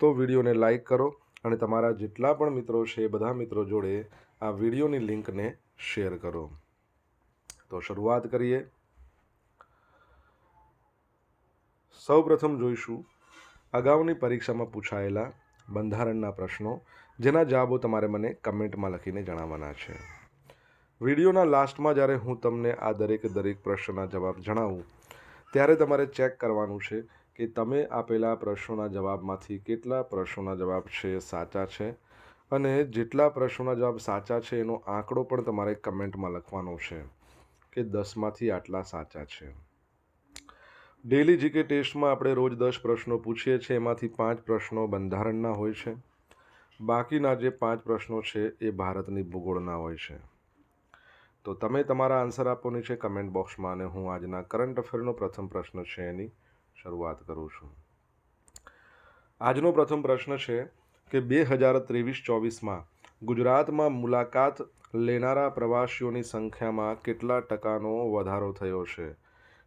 તો વિડીયોને લાઇક કરો અને તમારા જેટલા પણ મિત્રો છે એ બધા મિત્રો જોડે આ વિડીયોની લિંકને શેર કરો. તો શરૂઆત કરીએ. સૌપ્રથમ જોઈશું અગાઉની પરીક્ષામાં પૂછાયેલા બંધારણના પ્રશ્નો, જેના જવાબો તમારે મને કમેન્ટમાં લખીને જણાવવાના છે. વિડીયોના લાસ્ટમાં જ્યારે હું તમને આ દરેક દરેક પ્રશ્નના જવાબ જણાવું, ત્યારે તમારે ચેક કરવાનું છે કે તમે આપેલા પ્રશ્નોના જવાબમાંથી કેટલા પ્રશ્નોના જવાબ છે, સાચા છે? અને જેટલા પ્રશ્નોના જવાબ સાચા છે, એનો આંકડો પણ તમારે કમેન્ટમાં લખવાનો છે કે દસમાંથી આટલા સાચા છે. ડેલી જીકે ટેસ્ટમાં આપણે રોજ દસ પ્રશ્નો પૂછીએ છીએ, એમાંથી પાંચ પ્રશ્નો બંધારણના હોય છે. બાકીના જે પાંચ પ્રશ્નો છે, એ ભારતની ભૂગોળના હોય છે. તો તમે તમારા આન્સર આપો નીચે કમેન્ટ બોક્સમાં અને હું આજના કરંટ અફેરનો પ્રથમ પ્રશ્ન છે એની શરૂઆત કરું છું. આજનો પ્રથમ પ્રશ્ન છે કે બે હજાર ત્રેવીસ ચોવીસમાં ગુજરાતમાં મુલાકાત લેનારા પ્રવાસીઓની સંખ્યામાં કેટલા ટકાનો વધારો થયો છે?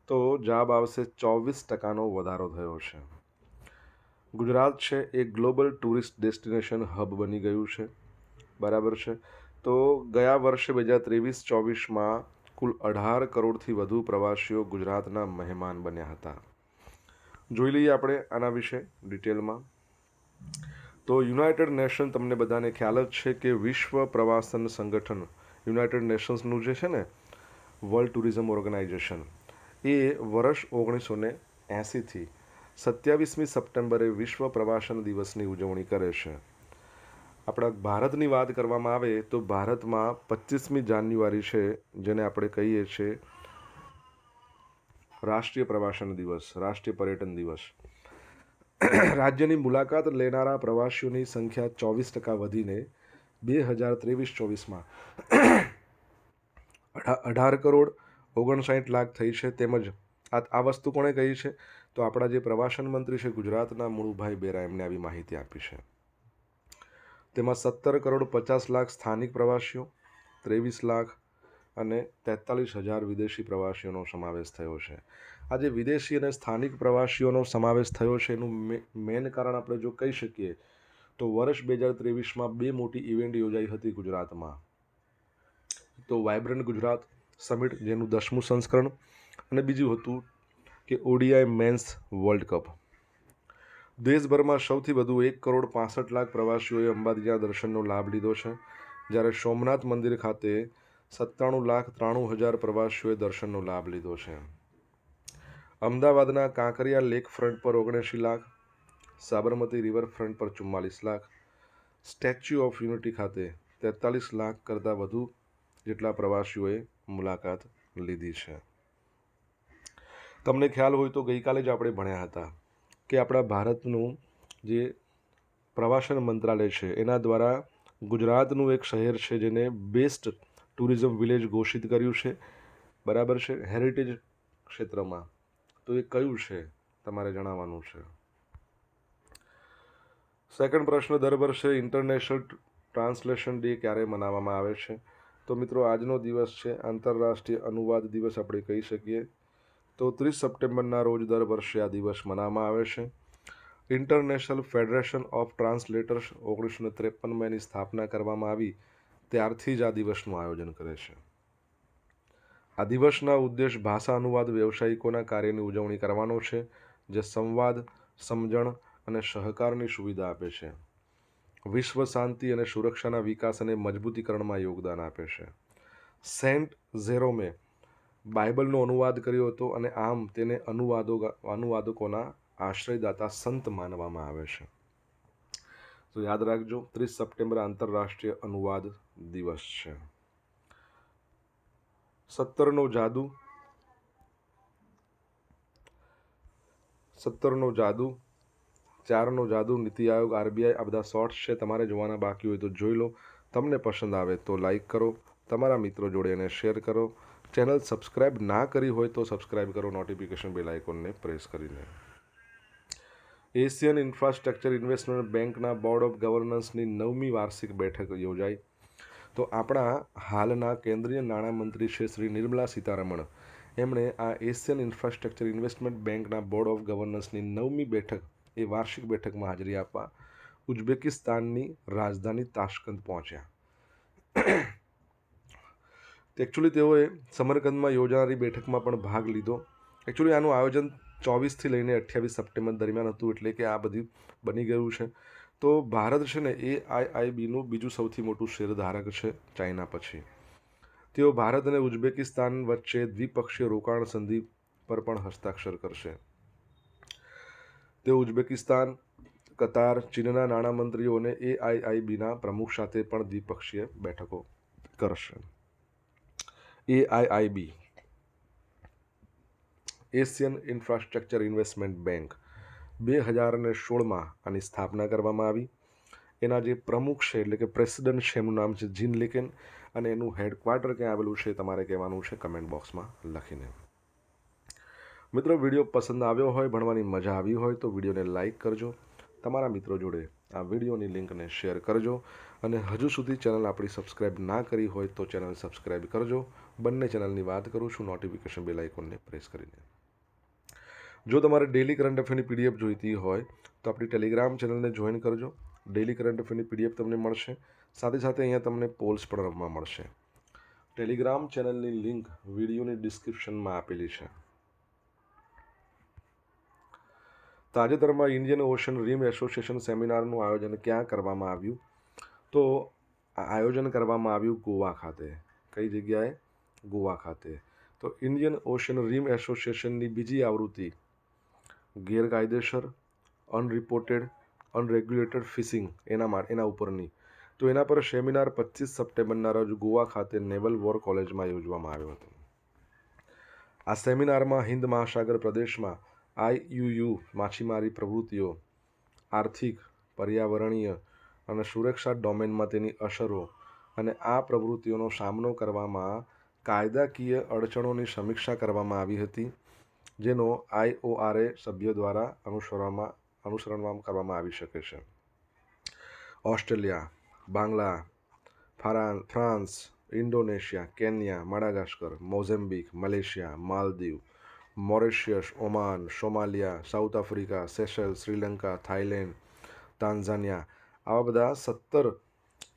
તો જવાબ આવશે ચોવીસ ટકાનો વધારો થયો છે. ગુજરાત છે એ ગ્લોબલ ટુરિસ્ટ ડેસ્ટિનેશન હબ બની ગયું છે. બરાબર છે? તો ગયા વર્ષે બે હજાર ત્રેવીસ ચોવીસમાં કુલ અઢાર કરોડથી વધુ પ્રવાસીઓ ગુજરાતના મહેમાન બન્યા હતા. જોઈ લઈએ આપણે આના વિશે ડિટેલમાં. તો યુનાઇટેડ નેશન તમને બધાને ખ્યાલ જ છે કે વિશ્વ પ્રવાસન સંગઠન યુનાઇટેડ નેશન્સનું જે છે ને, વર્લ્ડ ટુરિઝમ ઓર્ગેનાઇઝેશન, એ વર્ષ ઓગણીસો ને એંસીથી સત્યાવીસમી સપ્ટેમ્બરે વિશ્વ પ્રવાસન દિવસની ઉજવણી કરે છે. આપણા ભારતની વાત કરવામાં આવે તો ભારતમાં પચીસમી જાન્યુઆરી છે, જેને આપણે કહીએ છીએ રાષ્ટ્રીય પ્રવાસન દિવસ, રાષ્ટ્રીય પર્યટન દિવસ. રાજ્યની મુલાકાત લેનારા પ્રવાસીઓની સંખ્યા ચોવીસ ટકા વધીને બે હજાર ત્રેવીસ ચોવીસમાં. અઢાર કરોડ ઓગણસાઠ લાખ થઈ છે તેમજ આ આ વસ્તુ કોણે કહી છે? તો આપણા જે પ્રવાસન મંત્રી છે ગુજરાતના મુળુભાઈ બેરા એમને આવી માહિતી આપી છે. તેમાં સત્તર કરોડ પચાસ લાખ સ્થાનિક પ્રવાસીઓ, ત્રેવીસ લાખ અને તેતાલીસ હજાર વિદેશી પ્રવાસીઓનો સમાવેશ થયો છે. આજે વિદેશી અને સ્થાનિક પ્રવાસીઓનો સમાવેશ થયો છે. એનું મેન કારણ આપણે જો કહી શકીએ, તો વર્ષ બે હજાર ત્રેવીસમાં બે મોટી ઇવેન્ટ યોજાઈ હતી ગુજરાતમાં. તો વાઇબ્રન્ટ ગુજરાત સમિટ, જેનું દસમું સંસ્કરણ, અને બીજું હતું કે ઓડીઆઈ મેન્સ વર્લ્ડ કપ. દેશભરમાં સૌથી વધુ એક કરોડ પાસઠ લાખ પ્રવાસીઓએ અંબાજીના દર્શનનો લાભ લીધો છે, જ્યારે સોમનાથ મંદિર ખાતે સત્તાણું લાખ ત્રાણું હજાર પ્રવાસીઓએ દર્શનનો લાભ લીધો છે. અમદાવાદના કાંકરિયા લેક ફ્રન્ટ પર ઓગણએંશી લાખ, સાબરમતી રિવર ફ્રન્ટ પર ચુમ્માલીસ લાખ, સ્ટેચ્યુ ઓફ યુનિટી ખાતે તેતાલીસ લાખ કરતાં વધુ જેટલા પ્રવાસીઓએ મુલાકાત લીધી છે. તમને ખ્યાલ હોય તો ગઈકાલે જ આપણે ભણ્યા હતા કે આપણા ભારતનું જે પ્રવાસન મંત્રાલય છે, એના દ્વારા ગુજરાતનું એક શહેર છે જેને બેસ્ટ ટુરિઝમ વિલેજ ઘોષિત કર્યું છે. બરાબર છે? હેરિટેજ ક્ષેત્રમાં. તો એ કયું છે? તમારે જણાવવાનું છે. સેકન્ડ પ્રશ્ન, દર વર્ષે ઇન્ટરનેશનલ ટ્રાન્સલેશન ડે ક્યારે મનાવવામાં આવે છે? તો મિત્રો, આજનો દિવસ છે. આંતરરાષ્ટ્રીય અનુવાદ દિવસ આપણે કહી શકીએ. તો ત્રીસ સપ્ટેમ્બરના રોજ દર વર્ષે આ દિવસ મનાવવામાં આવે છે. ઇન્ટરનેશનલ ફેડરેશન ઓફ ટ્રાન્સલેટર્સ ઓગણીસો ને ત્રેપનમાં એની સ્થાપના કરવામાં આવી. ત્યારથી જ આ દિવસનું આયોજન કરે છે. આ દિવસના ઉદ્દેશ ભાષા અનુવાદ વ્યવસાયિકોના કાર્યની ઉજવણી કરવાનો છે, જે સંવાદ, સમજણ અને સહકારની સુવિધા આપે છે. વિશ્વ શાંતિ અને સુરક્ષાના વિકાસ અને મજબૂતીકરણમાં યોગદાન આપે છે. સેન્ટ ઝેરોમે બાઇબલનો અનુવાદ કર્યો હતો અને આમ તેને અનુવાદો અનુવાદકોના આશ્રયદાતા સંત માનવામાં આવે છે. તો યાદ રાખજો, ત્રીસ સપ્ટેમ્બર આંતરરાષ્ટ્રીય અનુવાદ દિવસ છે. સત્તરનો જાદુ. સત્તરનો જાદુ. ચારનો જાદુ. નીતિ આયોગ, આરબીઆઈ, આ બધા શોર્ટ્સ છે. તમારે જોવાના બાકી હોય તો જોઈ લો. તમને પસંદ આવે તો લાઈક કરો. તમારા મિત્રો જોડે એને શેર કરો. ચેનલ સબસ્ક્રાઇબ ના કરી હોય તો સબસ્ક્રાઇબ કરો. નોટિફિકેશન બેલ આઇકોનને પ્રેસ કરીને. એશિયન ઇન્ફ્રાસ્ટ્રક્ચર ઇન્વેસ્ટમેન્ટ બેંકના બોર્ડ ઓફ ગવર્નન્સની નવમી વાર્ષિક બેઠક યોજાઈ. તો આપણા હાલના કેન્દ્રીય નાણામંત્રી છે શ્રી નિર્મલા સીતારમણ. એમણે આ એશિયન ઇન્ફ્રાસ્ટ્રક્ચર ઇન્વેસ્ટમેન્ટ બેંકના બોર્ડ ઓફ ગવર્નન્સની નવમી બેઠક, એ વાર્ષિક બેઠકમાં હાજરી આપવા ઉઝબેકિસ્તાનની રાજધાની તાશ્કંદ પહોંચ્યા. એકચ્યુઅલી તેઓએ સમરકંદમાં યોજાનારી બેઠકમાં પણ ભાગ લીધો. એકચ્યુઅલી આનું આયોજન ચોવીસથી લઈને અઠ્યાવીસ સપ્ટેમ્બર દરમિયાન હતું, એટલે કે આ બધી બની ગયું છે. તો ભારત છે ને, એ આઈઆઈબીનું બીજું સૌથી મોટું શેરધારક છે ચાઇના પછી. તેઓ ભારત અને ઉઝબેકિસ્તાન વચ્ચે દ્વિપક્ષીય રોકાણ સંધિ પર પણ હસ્તાક્ષર કરશે. તેઓ ઉઝબેકિસ્તાન, કતાર, ચીનના નાણામંત્રીઓને એઆઈઆઈબીના પ્રમુખ સાથે પણ દ્વિપક્ષીય બેઠકો કરશે. AIIB Asian infrastructure investment bank બે હજાર અને સોળમાં આની સ્થાપના કરવામાં આવી. એના જે પ્રમુખ છે, એટલે કે પ્રેસિડન્ટ છે, એમનું નામ છે જીન લેકેન અને એનું હેડક્વાર્ટર ક્યાં આવેલું છે તમારે કહેવાનું છે કમેન્ટ બોક્સમાં લખીને. મિત્રો, વીડિયો પસંદ આવ્યો હોય, ભણવાની મજા આવી હોય, તો વિડીયોને લાઇક કરજો. તમારા મિત્રો જોડે આ વિડીયોની લિંકને શેર કરજો અને હજુ સુધી ચેનલ આપણી સબસ્ક્રાઇબ ના કરી હોય તો ચેનલ સબસ્ક્રાઇબ કરજો. બંને ચેનલની વાત કરું છું, નોટિફિકેશન બેલ આઇકોનને પ્રેસ કરીને. જો તમારે ડેલી કરંટ અફેરની પીડીએફ જોઈતી હોય, તો આપણી ટેલિગ્રામ ચેનલને જોઈન કરજો. ડેલી કરંટ અફેરની પીડીએફ તમને મળશે. સાથે સાથે અહીંયા તમને પોલ્સ પણ રમવા મળશે. ટેલિગ્રામ ચેનલની લિંક વિડીયોની ડિસ્ક્રિપ્શનમાં આપેલી છે. તાજેતરમાં ઇન્ડિયન ઓશન રીમ એસોસિએશન સેમિનારનું આયોજન ક્યાં કરવામાં આવ્યું? તો આયોજન કરવામાં આવ્યું ગોવા ખાતે. કઈ જગ્યાએ? ગોવા ખાતે. તો ઇન્ડિયન ઓશન રીમ એસોસિએશનની બીજી આવૃત્તિ ગેરકાયદેસર અનરિપોર્ટેડ અનરેગ્યુલેટેડ ફિશિંગ એના માટે એના ઉપરની. તો એના પર સેમિનાર પચીસ સપ્ટેમ્બરના રોજ ગોવા ખાતે નેવલ વોર કોલેજમાં યોજવામાં આવ્યો હતો. આ સેમિનારમાં હિન્દ મહાસાગર પ્રદેશમાં આઈયુયુ માછીમારી પ્રવૃત્તિઓ, આર્થિક, પર્યાવરણીય અને સુરક્ષા ડોમેનમાં તેની અસરો અને આ પ્રવૃત્તિઓનો સામનો કરવામાં કાયદાકીય અડચણોની સમીક્ષા કરવામાં આવી હતી. જેનો આઈઓઆરએ સભ્યો દ્વારા અનુસરવામાં અનુસરણમાં કરવામાં આવી શકે છે Australia Bangla Farhan France Indonesia Kenya Madagascar Mozambique Malaysia Maldives Mauritius Oman Somalia south Africa Seychelles Sri Lanka Thailand Tanzania આવા બધા સત્તર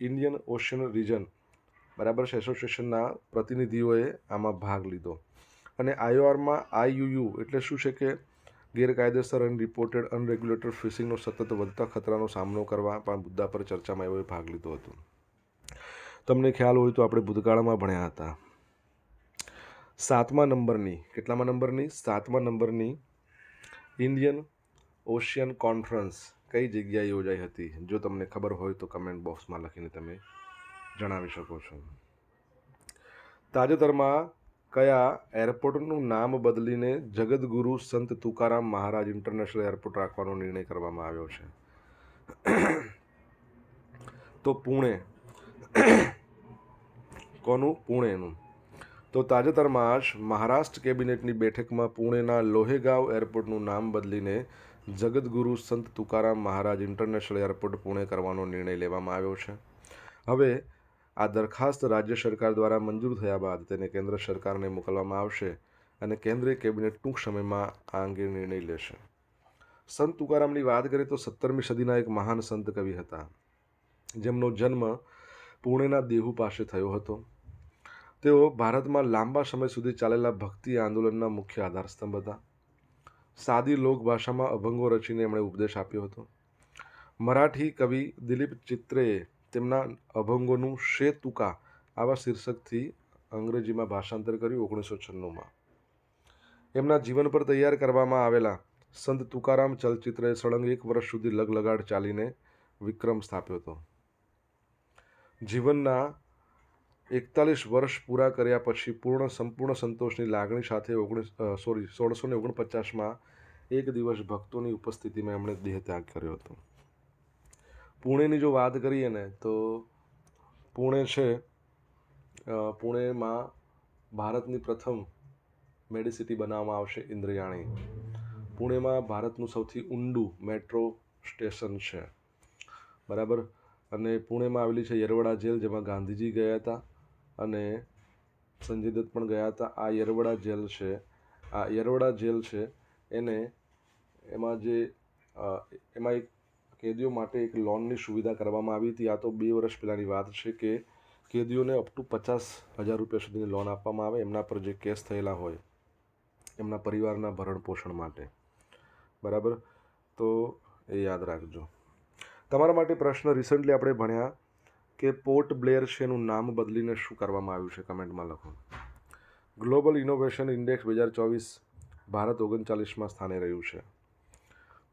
ઇન્ડિયન ઓશિયન રિજન બરાબર છે એસોસિએશનના પ્રતિનિધિઓએ આમાં ભાગ લીધો અને આઈઓઆરમાં આઈયુયુ એટલે શું છે કે ગેરકાયદેસર અનરિપોર્ટેડ અનરેગ્યુલેટેડ ફિશિંગનો સતત વધતા ખતરાનો સામનો કરવા પણ મુદ્દા પર ચર્ચામાં એવો ભાગ લીધો હતો. તમને ખ્યાલ હોય તો આપણે ભૂતકાળમાં ભણ્યા હતા. સાતમા નંબરની, કેટલામા નંબરની? સાતમા નંબરની ઇન્ડિયન ઓશિયન કોન્ફરન્સ કઈ જગ્યાએ યોજાઈ હતી? જો તમને ખબર હોય તો કમેન્ટ બોક્સમાં લખીને તમે જણાવી શકો છો. તાજેતરમાં કયા એરપોર્ટનું નામ બદલીને જગદગુરુ સંત તુકારામ મહારાજ ઇન્ટરનેશનલ એરપોર્ટ રાખવાનો નિર્ણય કરવામાં આવ્યો છે? તો પુણે. કોનું? પુણેનું. તો તાજેતરમાં જ મહારાષ્ટ્ર કેબિનેટની બેઠકમાં પુણેના લોહેગાંવ એરપોર્ટનું નામ બદલીને જગદગુરુ સંત તુકારામ મહારાજ ઇન્ટરનેશનલ એરપોર્ટ પુણે કરવાનો નિર્ણય લેવામાં આવ્યો છે. હવે આ દરખાસ્ત રાજ્ય સરકાર દ્વારા મંજૂર થયા બાદ તેને કેન્દ્ર સરકારને મોકલવામાં આવશે અને કેન્દ્રીય કેબિનેટ ટૂંક સમયમાં આ અંગે નિર્ણય લેશે. સંત તુકારામની વાત કરીએ તો સત્તરમી સદીના એક મહાન સંત કવિ હતા. જેમનો જન્મ પુણેના દેહુ પાસે થયો હતો. તેઓ ભારતમાં લાંબા સમય સુધી ચાલેલા ભક્તિ આંદોલનના મુખ્ય આધારસ્તંભ હતા. સાદી લોકભાષામાં અભંગો રચીને એમણે ઉપદેશ આપ્યો હતો. મરાઠી કવિ દિલીપ ચિત્રેએ તેમના અભંગોનું શે તુકા આવા શીર્ષકથી અંગ્રેજીમાં ભાષાંતર કર્યું ઓગણીસો છન્નુંમાં. એમના જીવન પર તૈયાર કરવામાં આવેલા સંત તુકારામ ચલચિત્રએ સળંગ એક વર્ષ સુધી લગલગાડ ચાલીને વિક્રમ સ્થાપ્યો હતો. જીવનના એકતાલીસ વર્ષ પૂરા કર્યા પછી પૂર્ણ સંપૂર્ણ સંતોષની લાગણી સાથે ઓગણીસ સોરી, સોળસો ને ઓગણપચાસમાં એક દિવસ ભક્તોની ઉપસ્થિતિમાં એમણે દેહ ત્યાગ કર્યો હતો. પુણેની જો વાત કરીએ ને, તો પુણે છે પુણેમાં ભારતની પ્રથમ મેડિસિટી બનાવવામાં આવશે ઇન્દ્રયાણી. પુણેમાં ભારતનું સૌથી ઊંડું મેટ્રો સ્ટેશન છે. બરાબર? અને પુણેમાં આવેલી છે યરવડા જેલ, જેમાં ગાંધીજી ગયા હતા અને સંજય દત્ત પણ ગયા હતા. આ યરવડા જેલ છે, આ યરવડા જેલ છે, એને એમાં જે એમાં એક કેદીઓ માટે એક લોનની સુવિધા કરવામાં આવી હતી. આ તો બે વર્ષ પહેલાંની વાત છે કે કેદીઓને અપ ટુ પચાસ હજાર રૂપિયા સુધીની લોન આપવામાં આવે. એમના પર જે કેસ થયેલા હોય, એમના પરિવારના ભરણ પોષણ માટે. બરાબર? તો એ યાદ રાખજો. તમારા માટે પ્રશ્ન રિસન્ટલી આપણે ભણ્યા કે પોર્ટ બ્લેર છે એનું નામ બદલીને શું કરવામાં આવ્યું છે કમેન્ટમાં લખો. ગ્લોબલ ઇનોવેશન ઇન્ડેક્સ બે હજાર ચોવીસ ભારત ઓગણચાલીસમાં સ્થાને રહ્યું છે.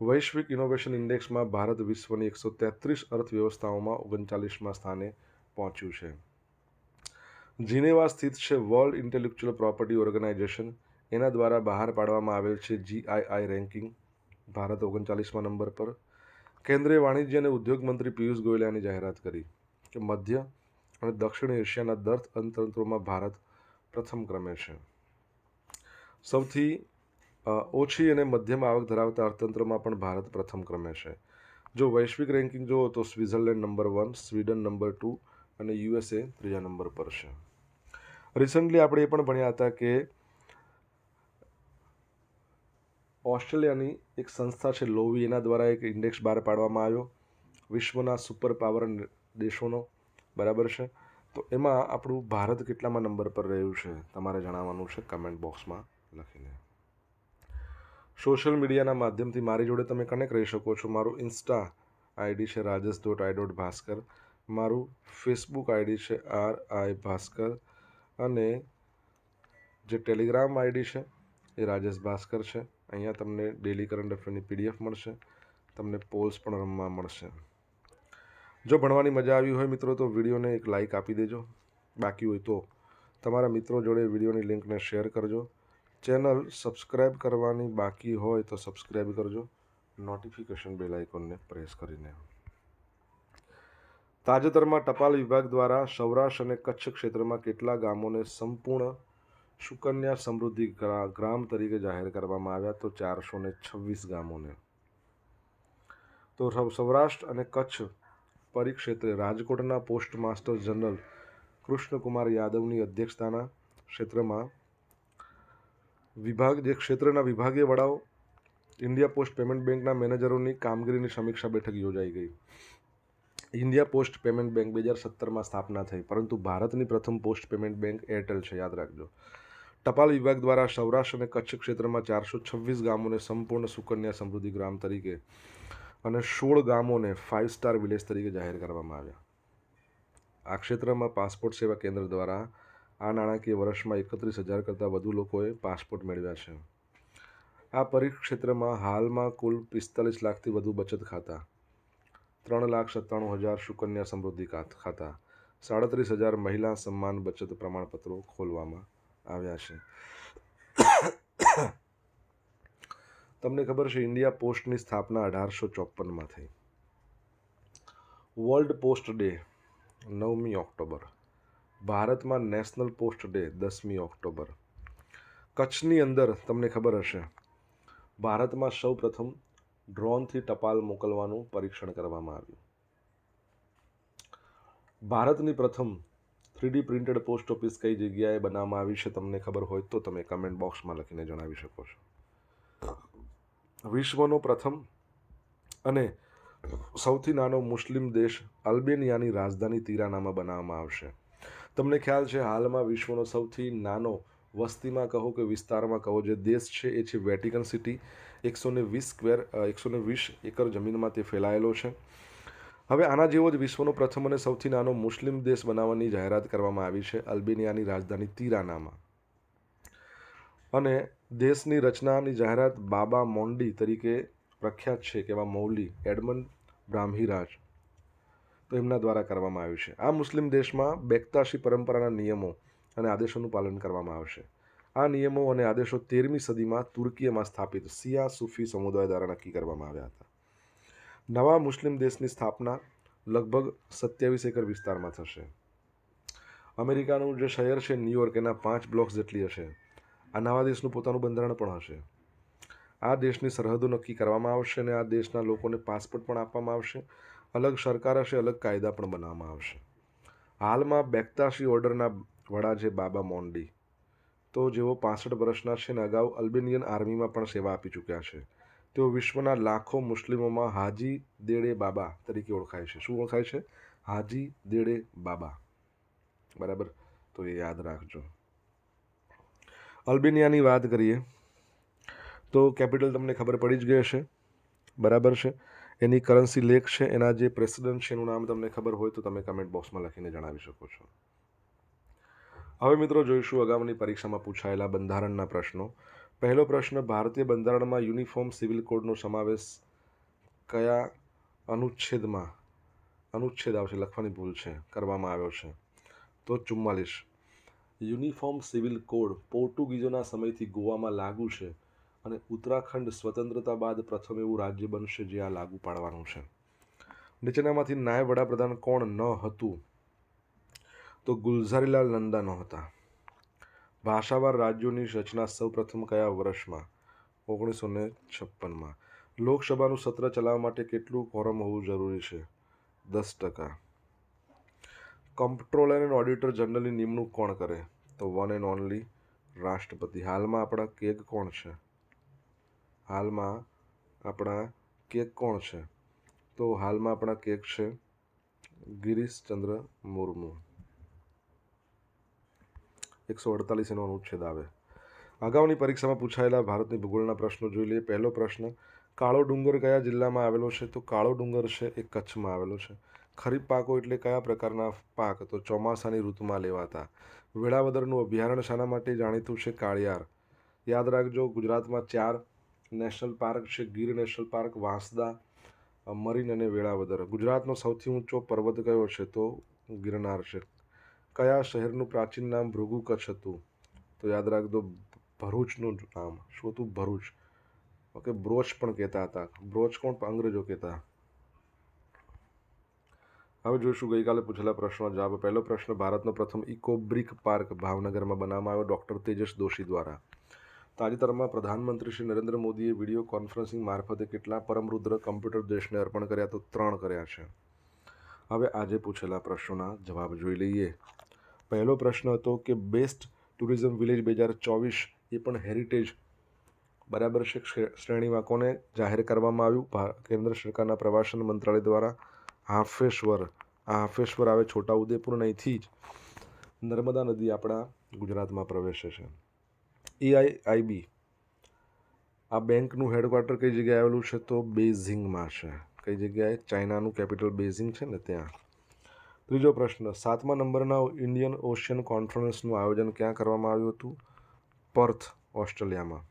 વૈશ્વિક ઇનોવેશન ઇન્ડેક્સમાં ભારત વિશ્વની એકસો તેત્રીસ અર્થવ્યવસ્થાઓમાં ઓગણચાલીસમાં સ્થાને પહોંચ્યું છે. જીનેવા સ્થિત છે વર્લ્ડ ઇન્ટેલેક્ચ્યુઅલ પ્રોપર્ટી ઓર્ગેનાઇઝેશન એના દ્વારા બહાર પાડવામાં આવેલ છે જીઆઈઆઈ રેન્કિંગ ભારત ઓગણચાલીસમાં નંબર પર. કેન્દ્રીય વાણિજ્ય અને ઉદ્યોગ મંત્રી પિયુષ ગોયલે જાહેરાત કરી કે મધ્ય અને દક્ષિણ એશિયાના દર્થ અર્થતંત્રોમાં ભારત પ્રથમ ક્રમે છે. સૌથી ઓછી અને મધ્યમ આવક ધરાવતા અર્થતંત્રમાં પણ ભારત પ્રથમ ક્રમે છે. જો વૈશ્વિક રેન્કિંગ જુઓ તો Switzerland number one Sweden number two અને યુએસએ ત્રીજા નંબર પર છે. રિસન્ટલી આપણે એ પણ ભણ્યા હતા કે ઓસ્ટ્રેલિયાની એક સંસ્થા છે લોવી, એના દ્વારા એક ઇન્ડેક્સ બહાર પાડવામાં આવ્યો. વિશ્વના સુપર પાવર દેશોનો, બરાબર છે? તો એમાં આપણું ભારત કેટલામાં નંબર પર રહ્યું છે? તમારે જણાવવાનું છે કમેન્ટ બોક્સમાં લખીને. સોશિયલ મીડિયાના માધ્યમથી મારી જોડે તમે કનેક્ટ રહી શકો છો. મારું ઇન્સ્ટા આઈડી છે Rajesh dot I dot Bhaskar મારું ફેસબુક આઈડી છે આર આઈ ભાસ્કર. અને જે ટેલિગ્રામ આઈડી છે એ રાજેશ ભાસ્કર છે. અહીંયા તમને ડેલી કરંટ અફેરની પીડીએફ મળશે. તમને પોલ્સ પણ રમવા મળશે. જો ભણવાની મજા આવી હોય મિત્રો તો વિડીયોને એક લાઇક આપી દેજો. બાકી હોય તો તમારા મિત્રો જોડે વિડીયોની લિંકને શેર કરજો. ચેનલ સબસ્ક્રાઈબ કરવાની બાકી હોય તો સબસ્ક્રાઈબ કરજો. નોટિફિકેશન બેલ આઇકોનને પ્રેસ કરીને. તાજેતરમાં ટપાલ વિભાગ દ્વારા સૌરાષ્ટ્ર અને કચ્છ ક્ષેત્રમાં કેટલા ગામોને સંપૂર્ણ સુકન્યા સમૃદ્ધિ ગ્રા- ગ્રામ તરીકે જાહેર કરવામાં આવ્યા તો ચારસો ને છવ્વીસ ગામોને. તો સૌરાષ્ટ્ર અને કચ્છ પરિક્ષેત્રે રાજકોટના પોસ્ટ માસ્ટર જનરલ કૃષ્ણકુમાર યાદવની અધ્યક્ષતાના ક્ષેત્રમાં વિભાગ, જે ક્ષેત્રના વિભાગીય વડાઓ, ઇન્ડિયા પોસ્ટ પેમેન્ટ બેંકના મેનેજરોની કામગીરીની સમીક્ષા બેઠક યોજાઈ ગઈ. ઇન્ડિયા પોસ્ટ પેમેન્ટ બેંક બે હજાર સત્તરમાં સ્થાપના થઈ, પરંતુ ભારતની પ્રથમ પોસ્ટ પેમેન્ટ બેંક એરટેલ છે, યાદ રાખજો. ટપાલ વિભાગ દ્વારા સૌરાષ્ટ્ર અને કચ્છ ક્ષેત્રમાં ચારસો છવ્વીસ ગામોને સંપૂર્ણ સુકન્યા સમૃદ્ધિ ગ્રામ તરીકે અને સોળ ગામોને ફાઇવ સ્ટાર વિલેજ તરીકે જાહેર કરવામાં આવ્યા. આ ક્ષેત્રમાં પાસપોર્ટ સેવા કેન્દ્ર દ્વારા આ નાણાકીય વર્ષમાં એકત્રીસ હજાર કરતાં વધુ લોકોએ પાસપોર્ટ મેળવ્યા છે. આ પરિક્ષેત્રમાં હાલમાં કુલ પિસ્તાલીસ લાખથી વધુ બચત ખાતા, ત્રણ લાખ સત્તાણું હજાર સુકન્યા સમૃદ્ધિ ખાતા, સાડત્રીસ હજાર મહિલા સન્માન બચત પ્રમાણપત્રો ખોલવામાં આવ્યા છે. તમને ખબર છે, ઇન્ડિયા પોસ્ટની સ્થાપના અઢારસો ચોપનમાં થઈ. વર્લ્ડ પોસ્ટ ડે, નવમી ઓક્ટોબર. ભારતમાં નેશનલ પોસ્ટ ડે દસમી ઓક્ટોબર. કચ્છની અંદર તમને ખબર હશે, ભારતમાં સૌ પ્રથમ ડ્રોનથી ટપાલ મોકલવાનું પરીક્ષણ કરવામાં આવ્યું. ભારતની પ્રથમ થ્રીડી પ્રિન્ટેડ પોસ્ટ ઓફિસ કઈ જગ્યાએ બનાવવામાં આવી છે તમને ખબર હોય તો તમે કમેન્ટ બોક્સમાં લખીને જણાવી શકો છો. વિશ્વનો પ્રથમ અને સૌથી નાનો મુસ્લિમ દેશ અલ્બેનિયાની રાજધાની તિરાનામાં બનાવવામાં આવશે. તમને ખ્યાલ છે, હાલમાં વિશ્વનો સૌથી નાનો વસ્તીમાં કહો કે વિસ્તારમાં કહો જે દેશ છે, એ છે વેટિકન સિટી. એકસો ને વીસ સ્ક્વેર એકસો ને વીસ એકર જમીનમાં તે ફેલાયેલો છે. હવે આના જેવો જ વિશ્વનો પ્રથમ અને સૌથી નાનો મુસ્લિમ દેશ બનાવવાની જાહેરાત કરવામાં આવી છે, અલ્બેનિયાની રાજધાની તિરાનામાં. અને દેશની રચનાની જાહેરાત બાબા મોન્ડી તરીકે પ્રખ્યાત છે કે એવા મૌલી એડમંડ બ્રાહ્મીરાજ. તો એમના દ્વારા કરવામાં આવ્યું છે. આ મુસ્લિમ દેશમાં બેકતાશી પરંપરાના નિયમો અને આદેશોનું પાલન કરવામાં આવશે. આ નિયમો અને આદેશો તેરમી સદીમાં તુર્કીમાં સ્થાપિત સિયા સુફી સમુદાય દ્વારા નક્કી કરવામાં આવ્યા હતા. નવા મુસ્લિમ દેશની સ્થાપના લગભગ સત્યાવીસ એકર વિસ્તારમાં થશે. અમેરિકાનું જે શહેર છે ન્યુયોર્ક એના પાંચ બ્લોક્સ જેટલી હશે. આ નવા દેશનું પોતાનું બંધારણ પણ હશે. આ દેશની સરહદો નક્કી કરવામાં આવશે અને આ દેશના લોકોને પાસપોર્ટ પણ આપવામાં આવશે. અલગ સરકાર હશે, અલગ કાયદા પણ બનાવવામાં આવશે. હાલમાં બેકતાશી ઓર્ડરના વડા છે બાબા મોન્ડી તો જેઓ પાસઠ વર્ષના છે ને અગાઉ અલ્બેનિયન આર્મીમાં પણ સેવા આપી ચૂક્યા છે. તેઓ વિશ્વના લાખો મુસ્લિમોમાં હાજી દેડે બાબા તરીકે ઓળખાય છે. શું ઓળખાય છે? હાજી દેડે બાબા. બરાબર? તો એ યાદ રાખજો. અલ્બેનિયાની વાત કરીએ તો કેપિટલ તમને ખબર પડી જ ગઈ હશે. બરાબર છે? એની કરન્સી લેખ છે, એના જે પ્રેસિડેન્ટ છે, એનું નામ તમને ખબર હોય તો તમે કમેન્ટ બોક્સમાં લખીને જણાવી શકો છો. હવે મિત્રો જોઈશું અગાઉની પરીક્ષામાં પૂછાયેલા બંધારણના પ્રશ્નો. પહેલો પ્રશ્ન, ભારતીય બંધારણમાં યુનિફોર્મ સિવિલ કોડનો સમાવેશ કયા અનુચ્છેદમાં? અનુચ્છેદ આવશે, લખવાની ભૂલ છે, કરવામાં આવ્યો છે. તો ચુમ્માલીસ. યુનિફોર્મ સિવિલ કોડ પોર્ટુગીઝોના સમયથી ગોવામાં લાગુ છે. અને ઉત્તરાખંડ સ્વતંત્રતા બાદ પ્રથમ એવું રાજ્ય બનશે જે આ લાગુ પાડવાનું છે. નીચેનામાંથી નાયબ વડાપ્રધાન કોણ ન હતું? તો ગુલઝારીલાલ નંદા નહોતા. ભાષાવાર રાજ્યોની રચના સૌપ્રથમ કયા વર્ષમાં? ઓગણીસો ને છપ્પનમાં. લોકસભાનું સત્ર ચલાવવા માટે કેટલું કોરમ હોવું જરૂરી છે? દસ ટકા. કમ્પ્ટ્રોલર એન્ડ ઓડિટર જનરલની નિમણૂક કોણ કરે? તો વન એન્ડ ઓનલી રાષ્ટ્રપતિ. હાલમાં આપણા કેગ કોણ છે? હાલમાં આપણા કેક કોણ છે? તો હાલમાં આપણા કેક છે ગિરીશચંદ્ર મુર્મુ. એકસો અડતાલીસ એનો અનુચ્છેદ આવે. અગાઉની પરીક્ષામાં પૂછાયેલા ભારતની ભૂગોળના પ્રશ્નો જોઈ લઈએ. પહેલો પ્રશ્ન, કાળો ડુંગર કયા જિલ્લામાં આવેલો છે? તો કાળો ડુંગર છે એ કચ્છમાં આવેલો છે. ખરીફ પાકો એટલે કયા પ્રકારના પાક? તો ચોમાસાની ઋતુમાં લેવાતા. વેળાવદરનું અભયારણ્ય શાના માટે જાણીતું છે કાળિયાર. યાદ રાખજો, ગુજરાતમાં ચાર નેશનલ પાર્ક છે, Gir national park, Vansda marine અને વેળાવદર ગુજરાતનો સૌથી ઊંચો પર્વત કયો છે તો ગિરનાર છે. કયા શહેરનું પ્રાચીન નામ ભૃગુ કચ્છ હતું? તો યાદ રાખજો, ભરૂચનું નામ. શું હતું? ભરૂચ. ઓકે, બ્રોચ પણ કહેતા હતા. બ્રોચ કોણ? અંગ્રેજો કહેતા. હવે જોઈશું, ગઈકાલે પૂછેલા પ્રશ્નનો જવાબ. પહેલો પ્રશ્ન, ભારતનો પ્રથમ ઇકો બ્રિક પાર્ક ભાવનગરમાં બનાવવામાં આવ્યો ડૉક્ટર તેજસ દોશી દ્વારા. તાજેતરમાં પ્રધાનમંત્રી શ્રી નરેન્દ્ર મોદીએ વીડિયો કોન્ફરન્સિંગ મારફતે કેટલા પરમરુદ્ર કમ્પ્યુટર દેશને અર્પણ કર્યા તો ત્રણ કર્યા છે. હવે આજે પૂછેલા પ્રશ્નોના જવાબ જોઈ લઈએ. પહેલો પ્રશ્ન હતો કે બેસ્ટ ટુરિઝમ વિલેજ બે હજાર ચોવીસ એ પણ હેરિટેજ બરાબર છે? શ્રેણીમાં કોને જાહેર કરવામાં આવ્યું? કેન્દ્ર સરકારના પ્રવાસન મંત્રાલય દ્વારા હાફેશ્વર. આ હાફેશ્વર આવે છોટા ઉદેપુર નહીંથી જ નર્મદા નદી આપણા ગુજરાતમાં પ્રવેશે છે. એઆઈઆઈબી. આ બેંકનું હેડક્વાર્ટર કઈ જગ્યાએ આવેલું છે તો બેઝિંગમાં છે. કઈ જગ્યાએ? ચાઇનાનું કેપિટલ બેઝિંગ છે ને ત્યાં. ત્રીજો પ્રશ્ન, સાતમા નંબરના ઇન્ડિયન ઓશિયન કોન્ફરન્સનું આયોજન ક્યાં કરવામાં આવ્યું હતું? પર્થ, ઓસ્ટ્રેલિયામાં.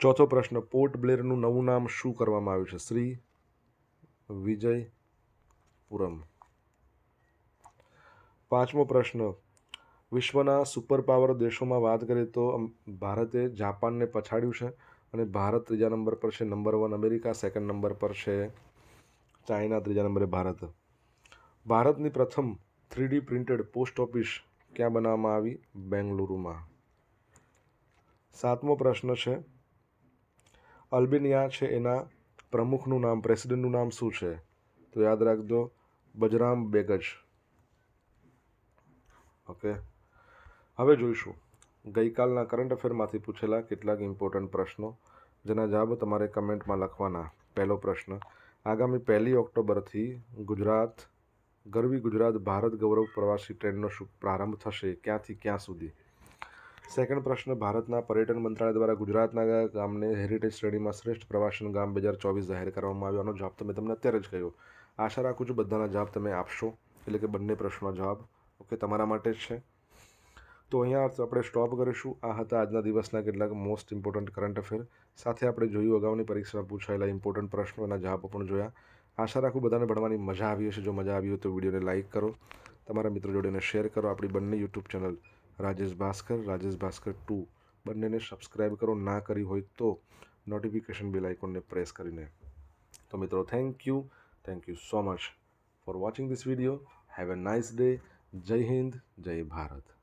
ચોથો પ્રશ્ન, પોર્ટ બ્લેરનું નવું નામ શું કરવામાં આવ્યું છે? શ્રી વિજયપુરમ. પાંચમો પ્રશ્ન વિશ્વના સુપર પાવર દેશોમાં વાત કરીએ તો ભારતે જાપાનને પછાડ્યું છે અને ભારત ત્રીજા નંબર પર છે number one America second number પર છે, ચાઇના ત્રીજા નંબરે ભારત. ભારતની પ્રથમ થ્રીડી પ્રિન્ટેડ પોસ્ટ ઓફિસ ક્યાં બનાવવામાં આવી? બેંગલુરુમાં. સાતમો પ્રશ્ન છે, અલ્બેનિયા છે એના પ્રમુખનું નામ, પ્રેસિડેન્ટનું નામ શું છે? તો યાદ રાખજો, બજરામ બેગજ. ઓકે. હવે જોઈશું. ગઈકાલના કરંટ અફેરમાંથી પૂછેલા કેટલાક ઇમ્પોર્ટન્ટ પ્રશ્નો, જેના જવાબ તમારે કમેન્ટમાં લખવાના. પહેલો પ્રશ્ન, આગામી પહેલી ઓક્ટોબરથી ગુજરાત, ગરવી ગુજરાત ભારત ગૌરવ પ્રવાસી ટ્રેનનો શું પ્રારંભ થશે? ક્યાંથી ક્યાં સુધી? સેકન્ડ પ્રશ્ન, ભારતના પર્યટન મંત્રાલય દ્વારા ગુજરાતના ગામને હેરિટેજ શ્રેણીમાં શ્રેષ્ઠ પ્રવાસન ગામ બે હજાર ચોવીસ જાહેર કરવામાં આવ્યો. આનો જવાબ તમે તમને અત્યારે જ કહ્યો. આશા રાખું છું બધાના જવાબ તમે આપશો. એટલે કે બંને પ્રશ્નનો જવાબ ઓકે તમારા માટે જ છે. તો અહીંયા આપણે સ્ટોપ કરીશું. આ હતા આજના દિવસના કેટલાક મોસ્ટ ઇમ્પોર્ટન્ટ કરંટ અફેર સાથે આપણે જોયું અગાઉની પરીક્ષામાં પૂછાયેલા ઇમ્પોર્ટન્ટ પ્રશ્નોના જવાબો પણ જોયા. આશા રાખું બધાને ભણવાની મજા આવી હશે. જો મજા આવી હોય તો વિડીયોને લાઇક કરો. તમારા મિત્રો જોડેને શેર કરો. આપણી બંને YouTube channel Rajesh Bhaskar Rajesh Bhaskar two બંનેને સબસ્ક્રાઈબ કરો. ના કરી હોય તો નોટિફિકેશન બેલ આઇકોનને પ્રેસ કરીને. તો મિત્રો thank you thank you so much for watching this video have a nice day Jai Hind Jai Bharat